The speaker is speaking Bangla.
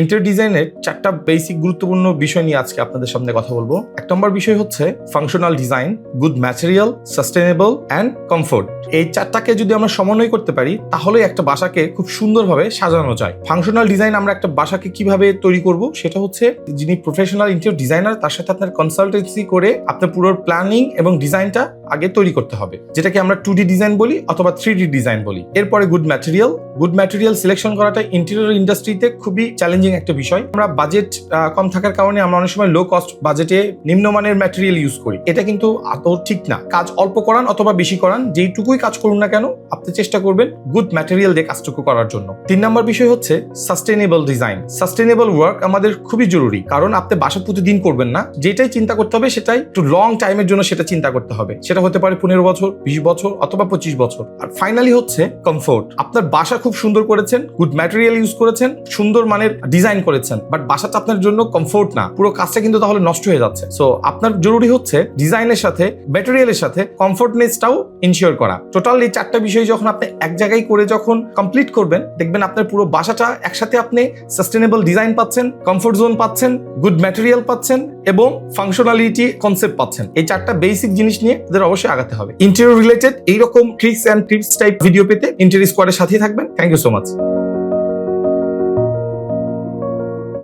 ইন্টার ডিজাইনের চারটা বেসিক গুরুত্বপূর্ণ বিষয় নিয়ে আজকে আপনাদের সামনে কথা বলব। এক নম্বর বিষয় হচ্ছে functional design good material sustainable and comfort এই চারটাকে যদি আমরা সমন্বয় করতে পারি তাহলে একটা বাসাকে খুব সুন্দরভাবে সাজানো যায়। ফাংশনাল ডিজাইন আমরা একটা বাসাকে কীভাবে তৈরি করব, সেটা হচ্ছে যিনি প্রফেশনাল ইন্টেরিয়র ডিজাইনার তার সাথে আপনার কনসালটেন্সি করে আপনার পুরো প্ল্যানিং এবং ডিজাইনটা আগে তৈরি করতে হবে। যেটাকে আমরা টু ডিজাইন বলি অথবা থ্রি ডিজাইন বলি। এরপরে good material good material selection করাটা ইন্টেরিয়র ইন্ডাস্ট্রিতে খুবই চ্যালেঞ্জিং একটা বিষয়। আমরা বাজেট কম থাকার কারণে আমরা অনেক সময় লো কস্ট বাজেটে নিম্নমানের ম্যাটেরিয়াল ইউজ করি। এটা কিন্তু আদৌ ঠিক না। কাজ অল্প করান অথবা বেশি করান, যেইটুকুই কাজ করুন না কেন, আপনি চেষ্টা করবেন গুড ম্যাটেরিয়াল দিয়ে কাজটুকু করার জন্য। তিন নম্বর বিষয় হচ্ছে সাস্টেনেবল ডিজাইন সাস্টেনেবল ওয়ার্ক আমাদের খুবই জরুরি। কারণ আপনি বাসা প্রতিদিন করবেন না। যেটাই চিন্তা করতে হবে সেটাই একটু লং টাইমের জন্য সেটা চিন্তা করতে হবে। সেটা হতে পারে পনেরো বছর, বিশ বছর অথবা পঁচিশ বছর। আর ফাইনালি হচ্ছে কমফোর্ট আপনার বাসা খুব সুন্দর করেছেন গুড ম্যাটেরিয়াল ইউজ করেছেন, সুন্দর মানের ডিজাইন করেছেন বাট বাসাটা আপনার জন্য কমফোর্ট না। পুরো কাজটা কিন্তু তাহলে নষ্ট হয়ে যাচ্ছে। সো আপনার জরুরি হচ্ছে ডিজাইনের সাথে ম্যাটেরিয়ালের সাথে কমফোর্টনেসটাও ইনশিওর করা। টোটাল এই চারটা বিষয় যখন আপনি এক জায়গায় করে যখন কমপ্লিট করবেন, দেখবেন আপনার পুরো বাসাটা একসাথে আপনি সাস্টেনেবল ডিজাইন পাচ্ছেন কমফোর্ট জোন পাচ্ছেন গুড ম্যাটেরিয়াল পাচ্ছেন এবং ফাংশনালিটি কনসেপ্ট পাচ্ছেন। এই চারটা বেসিক জিনিস নিয়ে তাদের অবশ্যই আগাতে হবে। ইন্টেরিয়র রিলেটেড এইরকম tricks and tips type video পেতে ইন্টারভিউ স্কোয়াডের সাথেই থাকবেন। Thank you so much